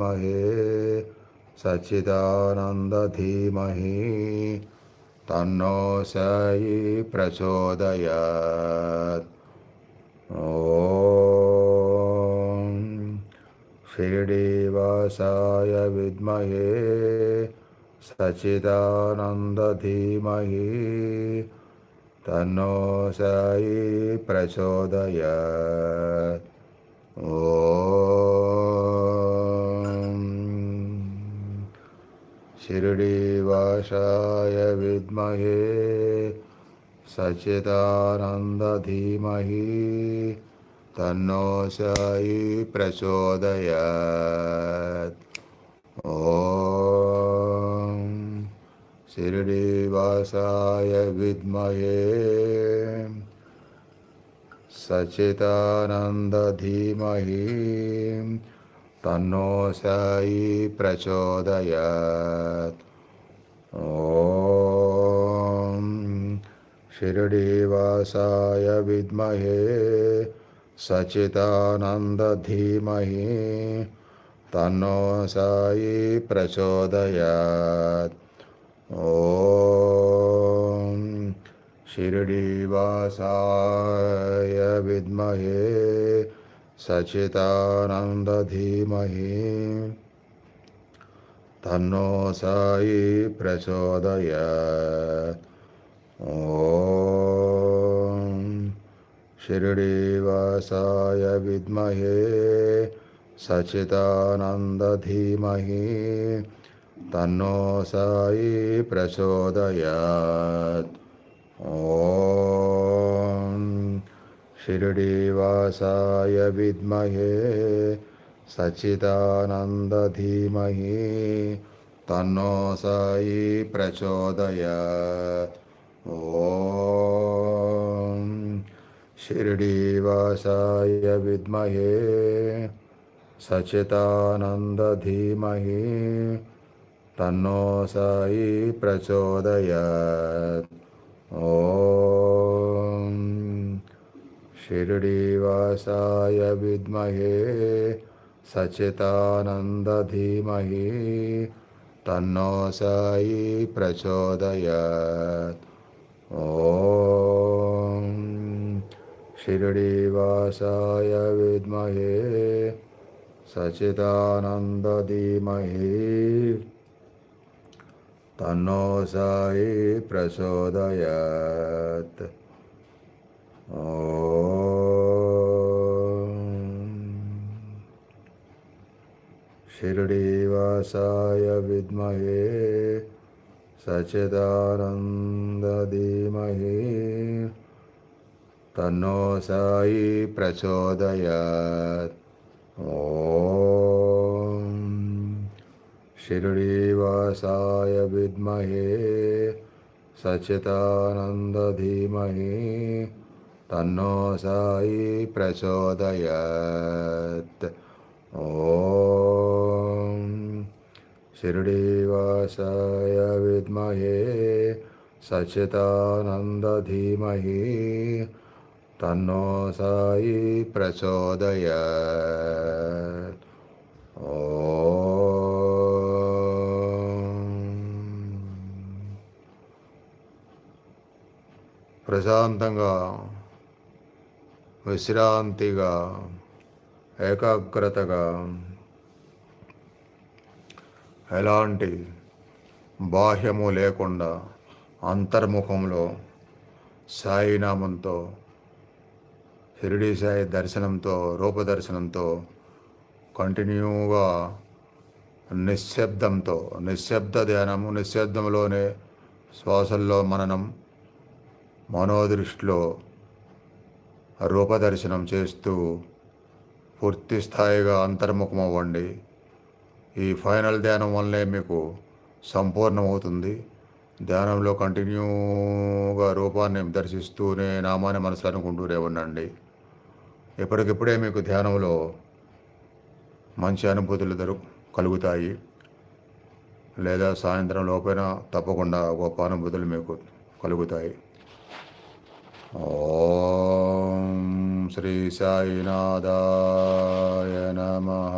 विद्महे सच्चिदानन्दधीमहि तन्नो सायि प्रचोदयात् ॐ शिरडीवासाय विद्महे सच्चिदानन्दधीमहि तन्नो सायि प्रचोदयात् ॐ शिरडीवासाय विद्महे सच्चिदानन्दधीमहि तन्नो सायि प्रचोदयात् ॐ शिरडीवासाय विद्महे सच्चिदानन्दधीमहि तन्नो साई प्रचोदयात्। ॐ शिरडीवासाय विद्महे सच्चिदानन्दधीमहि तन्नो साई प्रचोदयात्। ॐ शिरडीवासाय विद्महे सच्चिदानन्दधीमहि तन्नो सायि प्रचोदयात् ॐ शिरडीवासाय विद्महे सच्चिदानन्दधीमहि तन्नो सायि प्रचोदयात् ॐ शिरडीवासाय विद्महे सच्चिदानन्दधीमहि तन्नो सायि प्रचोदयात् ॐ शिरडीवासाय विद्महे सच्चिदानन्दधीमहि तन्नो सायि प्रचोदयात् शिरडीवासाय विद्महे सच्चिदानन्दधीमहि तन्नो सायि प्रचोदयात्। ॐ शिरडीवासाय विद्महे सच्चिदानन्दधीमहि तन्नो सायि प्रचोदयात् शिर्डीवासाय विद्महे सचिदानन्द धीमहि तन्नो साई प्रचोदयात्। ॐ शिर्डीवासाय विद्महे सचिदानन्द धीमहि तन्नो सायि प्रचोदयात् ॐ शिरडीवासाय विद्महे सच्चिदानन्दधीमहि तन्नो सायि प्रचोदयात् ప్రశాంతంగా విశ్రాంతిగా ఏకాగ్రతగా ఎలాంటి బాహ్యము లేకుండా అంతర్ముఖంలో సాయినామంతో షిరిడి సాయి దర్శనంతో రూపదర్శనంతో కంటిన్యూగా నిశ్శబ్దంతో నిశ్శబ్ద ధ్యానము నిశ్శబ్దంలోనే శ్వాసల్లో మననం మనోదృష్టిలో రూపదర్శనం చేస్తూ పూర్తి స్థాయిగా అంతర్ముఖం అవ్వండి ఈ ఫైనల్ ధ్యానం వల్లే మీకు సంపూర్ణమవుతుంది. ధ్యానంలో కంటిన్యూగా రూపాన్ని దర్శిస్తూనే నామాన్ని మనసు అనుకుంటూనే ఉండండి. ఎప్పటికిప్పుడే మీకు ధ్యానంలో మంచి అనుభూతులు దొరు కలుగుతాయి. లేదా సాయంత్రం లోపైన తప్పకుండా గొప్ప అనుభూతులు మీకు కలుగుతాయి. ఓ ശ്രീ സായിനാഥായ നമഹ